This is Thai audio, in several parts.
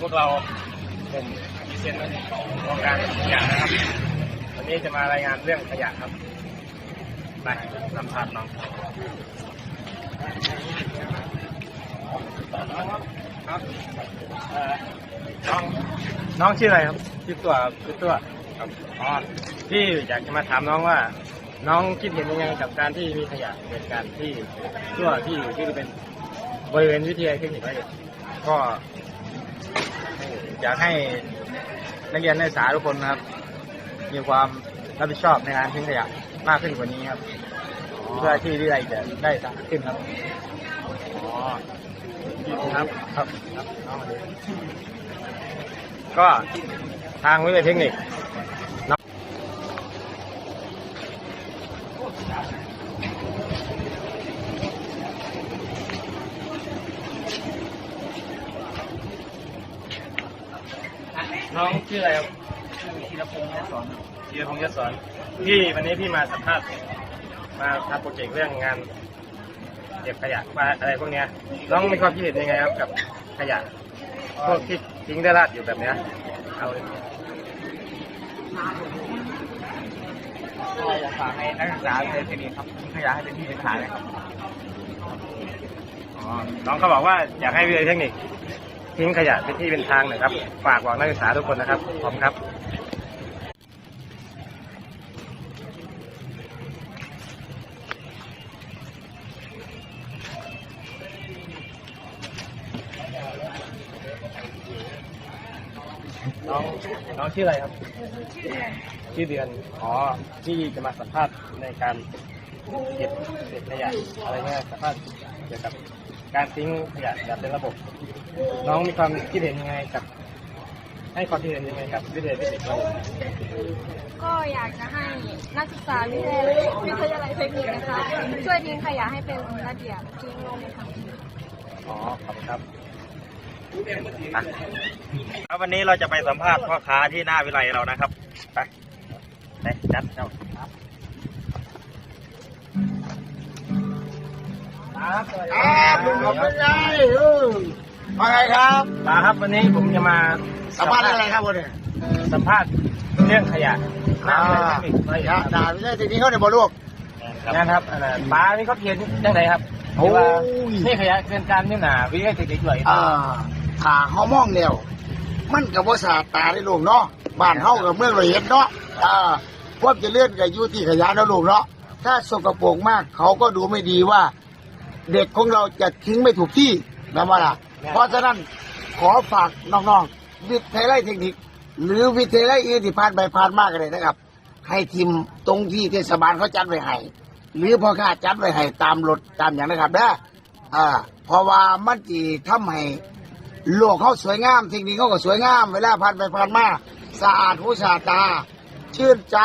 พวกเราผมดีเซนโครงการขยะนะครับ วันนี้จะมารายงานเรื่องขยะครับไปสัมภาษณ์น้องครับเอ่อน้องน้องชื่ออะไรครับชื่อตัวครับชื่อตัวครับอ๋อที่อยากจะมาถามน้องว่า น้องคิดเห็นยังไงกับการที่มีขยะเกิดการที่ทั่วที่อยู่ที่เป็นบริเวณวิทยาลัยเทคนิคร้อยเอ็ดก็ อยากให้นักเรียนนักศึกษาทุกคนนะครับ มีความรับผิดชอบในการทิ้งขยะมากขึ้นกว่านี้ครับ เพื่อที่วิทยาลัยจะได้สะอาดขึ้นครับอ๋อครับครับครับน้องมาดูก็ทางวิทยาลัยเทคนิค น้องชื่ออะไรครับธีรพงศ์สอนธีรพงศ์ยศสอนพี่วันนี้พี่มาสัมภาษณ์มาทำโปรเจกต์เรื่องงานเก็บขยะมาอะไรพวกเนี้ยน้องมีความคิดเห็นยังไงครับกับขยะพวกที่ทิ้งได้ราดอยู่แบบเนี้ยเอาก็อยากฝากให้นักศึกษาในเทคนิคครับทิ้งขยะให้เป็นที่เป็นฐานนะครับน้องเขาบอกว่าอยากให้วิทยาลัยเทคนิค ทิ้งขยะเป็นที่เป็นทางหน่อยครับ ฝากบอกนักศึกษาทุกคนนะครับ ขอบคุณครับน้องน้องชื่ออะไรครับชื่อเดือนอ๋อที่จะมาสัมภาษณ์ในการเก็บเศษขยะอะไรเงี้ยสัมภาษณ์เกี่ยวกับการทิ้งขยะแบบเป็นระบบ น้องมีความคิดเห็นยังไงกับ ให้ความคิดเห็นยังไงกับวิทยาลัยเทคนิคเราก็อยากจะให้นักศึกษาวิทยาลัยวิทยาลัยเทคนิคนะคะ ช่วยทิ้งขยะให้เป็นระเบียบทิ้งลงในถังอ๋อขอบคุณครับครับวันนี้เราจะไปสัมภาษณ์พ่อค้าที่หน้าวิไลเรานะครับ ไปไปจัดเจ้าครับครับลุงผมเป็นไง เออมาไงครับตาครับวันนี้ผมจะมาสัมภาษณ์อะไรครับวันนี้สัมภาษณ์เรื่องขยะหน้าอ่าวิทยาลัยเทคนิคร้อยเอ็ดด่าด่าไม่ใช่ทีนี้เขาในบ่ลูกนะครับอันนั้นป้านี่เขาเขียนยังไงครับโอ้ย ที่ว่านี่ขยะเกินการนี่หนาวิทยาลัยเทคนิคร้อยเอ็ดอ่าขาเขามองแนวมันกับภาษาทตาได้ลูกเนาะบ้านเฮากับเมืองละเอียดเนาะอ่าพวกจะเลื่อนกับอยู่ที่ขยะนะลูกเนาะถ้าสกปรกมากเขาก็ดูไม่ดีว่า เด็กของเราจะทิ้งไม่ถูกที่นะมาล่ะ เพราะฉะนั้นขอฝากน้องๆวิทยาลัยเทคนิค หรือวิทยาลัยอื่นที่ผ่านไปผ่านมากเลยนะครับ ให้ทีมตรงที่เทศบาลเขาจัดไว้ให้หรือพอข้าจัดไว้ให้ตามรถตามอย่างนะครับนะอ่าเพราะว่ามันจีทำให้โลกเขาสวยงามสิ่งนี้เขาก็สวยงาม เวลาผ่านไปผ่านมาสะอาดหูสะอาดตา ชื่นใจ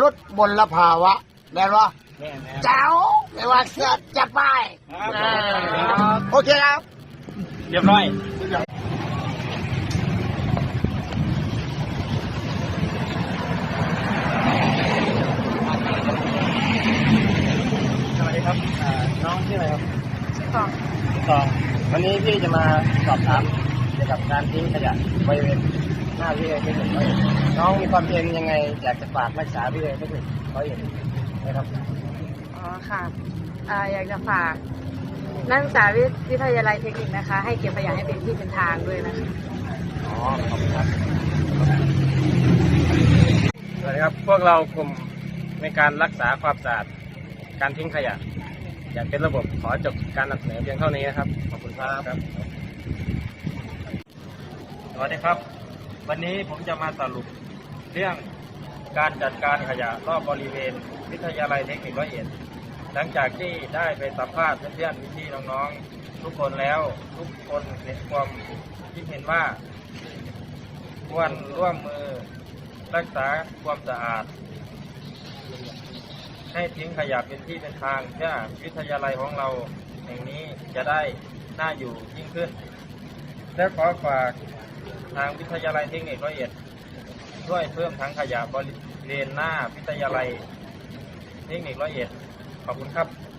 ลดมลภาวะแน่นวะเจ้าไม่ว่าเสื้อจัดไปเออโอเคครับ เรียบร้อยสวัสดีครับอ่าน้องชื่ออะไรครับต่อสองวันนี้พี่จะมาสอบถามเกี่ยวกับการทิ้งขยะบริเวณหน้าวิทยาลัยเทคนิคร้อยเอ็ดน้องมีความเห็นยังไงอยากจะฝากนักศึกษาวิทยาลัยเทคนิคร้อยเอ็ดนะครับ อ๋อค่ะอ่าอยากจะฝาก นักศึกษาวิทยาลัยเทคนิคนะคะ ให้เก็บขยะให้เป็นที่เป็นทางด้วยนะคะอ๋อขอบคุณครับสวัสดีครับ พวกเรากลุ่มในการรักษาความสะอาดการทิ้งขยะอย่างเป็นระบบขอจบการนำเสนอเพียงเท่านี้นะครับ ขอบคุณครับสวัสดีครับ วันนี้ผมจะมาสรุปเรื่องการจัดการขยะรอบบริเวณวิทยาลัยเทคนิคร้อยเอ็ด หลังจากที่ได้ไปสัมภาษณ์เพื่อนๆพี่ๆน้องๆทุกคนแล้วทุกคนเห็นความคิดเห็นว่าควรร่วมมือรักษาความสะอาด ให้ทิ้งขยะเป็นที่เป็นทางเพื่อวิทยาลัยของเราแห่งนี้จะได้น่าอยู่ยิ่งขึ้น และขอฝากทางวิทยาลัยเทคนิคร้อยเอ็ดช่วยเพิ่มถังขยะบริเวณหน้าวิทยาลัยเทคนิคร้อยเอ็ด ขอบคุณครับ